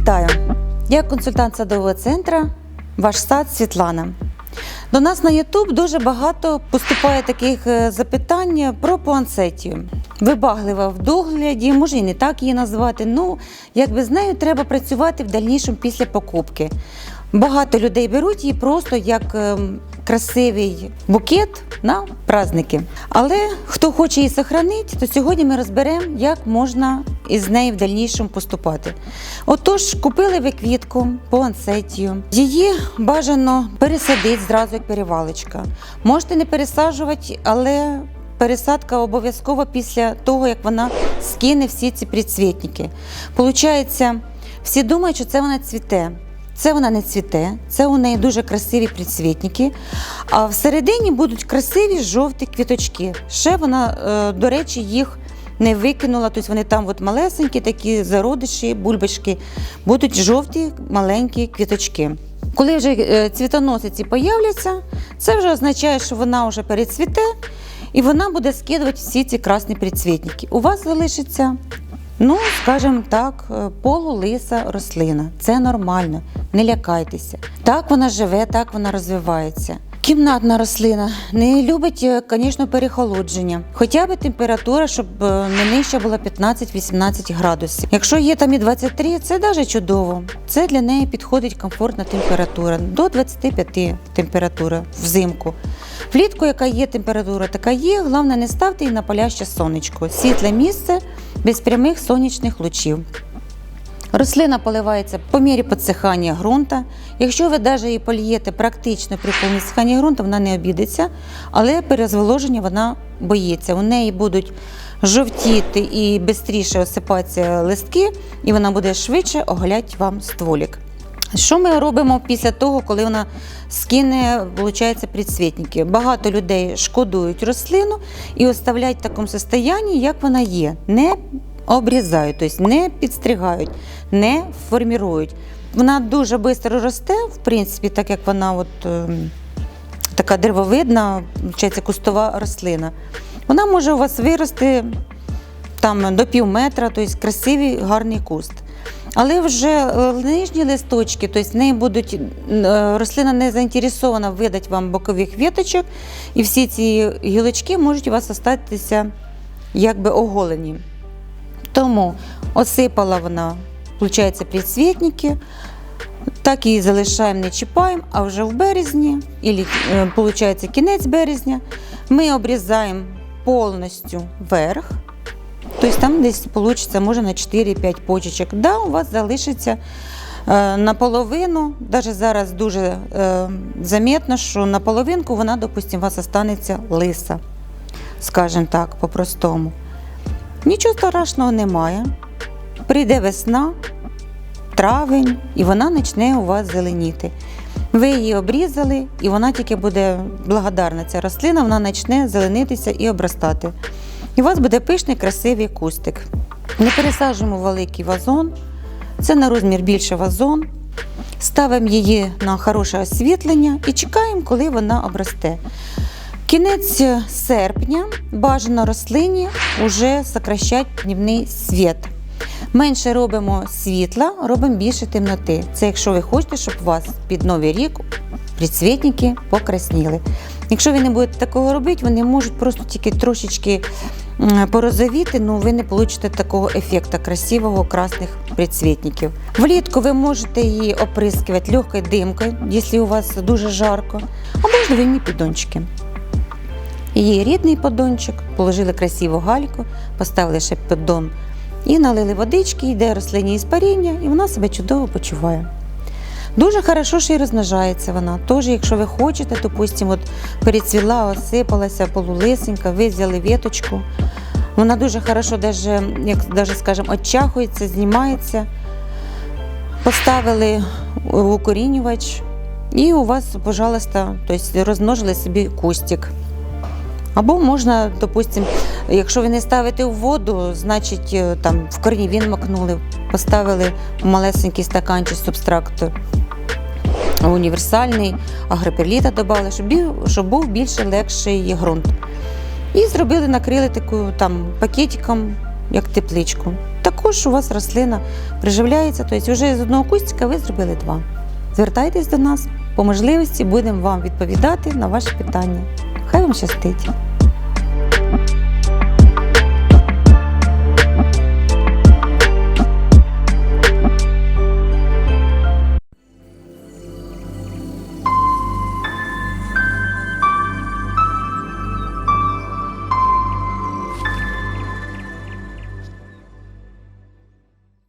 Вітаю! Я консультант садового центру Ваш сад Світлана. До нас на YouTube дуже багато поступає таких е, запитань про пуансетію. Вибаглива в догляді, може і не так її назвати. Ну, якби з нею треба працювати в дальнішому після покупки. Багато людей беруть її просто як ем, красивий букет на праздники. Але хто хоче її сохранити, то сьогодні ми розберемо, як можна із нею в дальнішому поступати. Отож, купили ви квітку пуансетію. Її бажано пересадити зразу як перевалочка. Можете не пересаджувати, але пересадка обов'язково після того, як вона скине всі ці прицвітники. Получається, всі думають, що це вона цвіте. Це вона не цвіте, це у неї дуже красиві прицвітники. А всередині будуть красиві жовті квіточки. Ще вона, е, до речі, їх не викинула, тобто вони там от малесенькі, такі зародиші, бульбочки, будуть жовті маленькі квіточки. Коли вже е, цвітоносиці появляться, це вже означає, що вона вже перецвіте, і вона буде скидувати всі ці красні прицвітники. У вас залишиться Ну, скажімо так, е, полулиса рослина. Це нормально, не лякайтеся. Так вона живе, так вона розвивається. Кімнатна рослина не любить, е, звісно, перехолодження. Хоча б температура, щоб е, не нижча була 15-18 градусів. Якщо є там і 23, це навіть чудово. Це для неї підходить комфортна температура до 25 температура взимку. Влітку, яка є температура, така є. Головне, не ставте її на паляще сонечко. Світле місце без прямих сонячних лучів. Рослина поливається по мірі підсихання ґрунта. Якщо ви навіть її полієте практично при підсиханні ґрунту, вона не обідеться, але перезволоження вона боїться. У неї будуть жовтіти і швидше осипатися листки, і вона буде швидше оголяти вам стволік. Що ми робимо після того, коли вона скине, виходить, предцвітники? Багато людей шкодують рослину і оставляють в такому стані, як вона є. Не обрізають, тобто не підстригають, не формірують. Вона дуже швидко росте, в принципі, так як вона от, е, така деревовидна, кустова рослина. Вона може у вас вирости там, до пів метра, тобто красивий гарний куст. Але вже е, нижні листочки, тобто в неї будуть е, рослина не заінтересована видати вам бокових віточок, і всі ці гілочки можуть у вас залишитися якби оголені. Тому осипала вона, виходить, прицвітники, так її залишаємо, не чіпаємо, а вже в березні, виходить, кінець березня, ми обрізаємо повністю верх. Тобто там десь вийде, може на 4-5 почечок. Да, у вас залишиться е, наполовину, навіть зараз дуже е, замітно, що наполовинку вона, допустимо, у вас залишиться лиса, скажімо так, по-простому. Нічого страшного немає. Прийде весна, травень, і вона почне у вас зеленіти. Ви її обрізали, і вона тільки буде благодарна. Ця рослина, вона почне зеленитися і обростати. І у вас буде пишний, красивий кустик. Не пересаджуємо великий вазон, це на розмір більше вазон. Ставимо її на хороше освітлення і чекаємо, коли вона обросте. Кінець серпня бажано рослині вже сокращати днівний світ. Менше робимо світла, робимо більше темноти. Це якщо ви хочете, щоб у вас під новий рік прицвітники покрасніли. Якщо ви не будете такого робити, вони можуть просто тільки трошечки порозовіти, але ви не получите такого ефекту красивого красних прицвітників. Влітку ви можете її оприскувати легкою димкою, якщо у вас дуже жарко, або ж двійні піддончики. Її рідний поддончик, положили красиву гальку, поставили ще піддон і налили водички, йде рослинні іспаріння, і вона себе чудово почуває. Дуже хорошо ще й розмножається вона. Тож, якщо ви хочете, от перецвіла, осипалася, полулисенька, ви взяли віточку. Вона дуже хорошо, даже, як даже, скажімо, очахується, знімається. Поставили укорінювач, і у вас, пожалуйста, тобто розмножили собі кустик. Або можна, допустимо, якщо ви не ставите в воду, значить е, там в корні він макнули, поставили малесенький стаканчик субстракту універсальний, агроперліта додали, щоб, щоб був більше легший ґрунт. І зробили, накрили таку там пакетиком, як тепличку. Також у вас рослина приживляється, тобто вже з одного кустика ви зробили два. Звертайтесь до нас, по можливості будемо вам відповідати на ваші питання. Хай вам щастить!